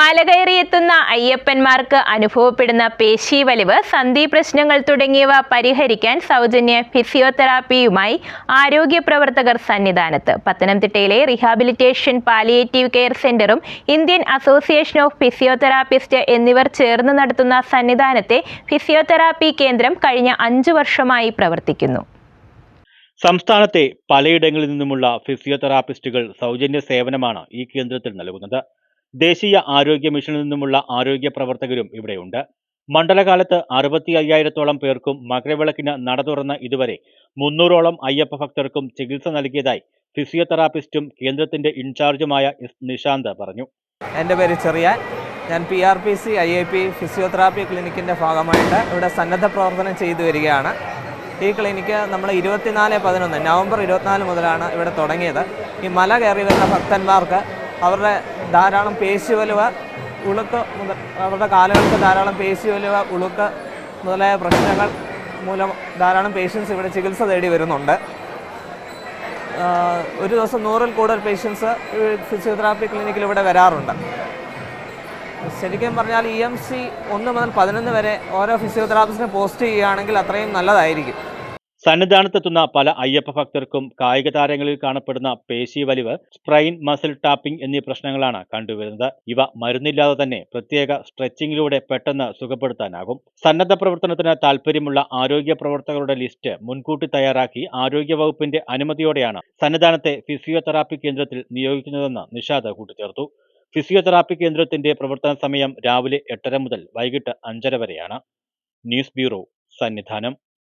മലകയറിയെത്തുന്ന അയ്യപ്പന്മാർക്ക് അനുഭവപ്പെടുന്ന പേശീവലിവ് സന്ധി പ്രശ്നങ്ങൾ തുടങ്ങിയവ പരിഹരിക്കാൻ സൗജന്യ ഫിസിയോതെറാപ്പിയുമായി ആരോഗ്യ പ്രവർത്തകർ സന്നിധാനത്ത്. പത്തനംതിട്ടയിലെ റീഹാബിലിറ്റേഷൻ പാലിയേറ്റീവ് കെയർ സെന്ററും ഇന്ത്യൻ അസോസിയേഷൻ ഓഫ് ഫിസിയോതെറാപ്പിസ്റ്റ് എന്നിവർ ചേർന്ന് നടത്തുന്ന സന്നിധാനത്തെ ഫിസിയോതെറാപ്പി കേന്ദ്രം കഴിഞ്ഞ അഞ്ചു വർഷമായി പ്രവർത്തിക്കുന്നു. സംസ്ഥാനത്തെ പലയിടങ്ങളിൽ നിന്നുമുള്ള ഫിസിയോതെറാപ്പിസ്റ്റുകൾ സൗജന്യ സേവനമാണ് ഈ കേന്ദ്രത്തിൽ നൽകുന്നത്. ദേശീയ ആരോഗ്യ മിഷനിൽ നിന്നുമുള്ള ആരോഗ്യ പ്രവർത്തകരും ഇവിടെയുണ്ട്. മണ്ഡലകാലത്ത് അറുപത്തി അയ്യായിരത്തോളം പേർക്കും മകരവിളക്കിന് നട തുറന്ന ഇതുവരെ മുന്നൂറോളം അയ്യപ്പ ഭക്തർക്കും ചികിത്സ നൽകിയതായി ഫിസിയോതെറാപ്പിസ്റ്റും കേന്ദ്രത്തിന്റെ ഇൻചാർജുമായ എസ് നിശാന്ത് പറഞ്ഞു. എന്റെ പേര് ചെറിയാൻ. ഞാൻ P R P C I I P physiotherapy ക്ലിനിക്കിന്റെ ഭാഗമായിട്ട് ഇവിടെ സന്നദ്ധ പ്രവർത്തനം ചെയ്തു വരികയാണ്. ഈ ക്ലിനിക്ക് നമ്മൾ ഇരുപത്തിനാല് പതിനൊന്ന് നവംബർ ഇരുപത്തിനാല് മുതലാണ് ഇവിടെ തുടങ്ങിയത്. ഈ മല കയറി വരുന്ന ഭക്തന്മാർക്ക് അവരുടെ ധാരാളം പേശി വലുവ ഉളുക്ക് അവരുടെ കാലുകൾക്ക് ധാരാളം പേശി വലുവ ഉളുക്ക് മുതലായ പ്രശ്നങ്ങൾ മൂലം ധാരാളം പേഷ്യൻസ് ഇവിടെ ചികിത്സ തേടി വരുന്നുണ്ട്. ഒരു ദിവസം നൂറിൽ കൂടുതൽ പേഷ്യൻസ് ഫിസിയോതെറാപ്പി ക്ലിനിക്കിൽ ഇവിടെ വരാറുണ്ട്. ശരിക്കും പറഞ്ഞാൽ ഇ എം സി ഒന്ന് മുതൽ പതിനൊന്ന് വരെ ഓരോ ഫിസിയോതെറാപ്പിസ്റ്റിനെ പോസ്റ്റ് ചെയ്യുകയാണെങ്കിൽ അത്രയും നല്ലതായിരിക്കും. സന്നിധാനത്തെത്തുന്ന പല അയ്യപ്പ ഭക്തർക്കും കായിക താരങ്ങളിൽ കാണപ്പെടുന്ന പേശി വലിവ് സ്പ്രെയിൻ മസിൽ ടാപ്പിംഗ് എന്നീ പ്രശ്നങ്ങളാണ് കണ്ടുവരുന്നത്. ഇവ മരുന്നില്ലാതെ തന്നെ പ്രത്യേക സ്ട്രെച്ചിങ്ങിലൂടെ പെട്ടെന്ന് സുഖപ്പെടുത്താനാകും. സന്നദ്ധ പ്രവർത്തനത്തിന് താൽപ്പര്യമുള്ള ആരോഗ്യ പ്രവർത്തകരുടെ ലിസ്റ്റ് മുൻകൂട്ടി തയ്യാറാക്കി ആരോഗ്യ വകുപ്പിന്റെ അനുമതിയോടെയാണ് സന്നിധാനത്തെ ഫിസിയോതെറാപ്പി കേന്ദ്രത്തിൽ നിയോഗിക്കുന്നതെന്ന് നിഷാദ് കൂട്ടിച്ചേർത്തു. ഫിസിയോതെറാപ്പി കേന്ദ്രത്തിന്റെ പ്രവർത്തന സമയം രാവിലെ എട്ടര മുതൽ വൈകിട്ട് അഞ്ചര വരെയാണ്. News bureau Sannidhanam.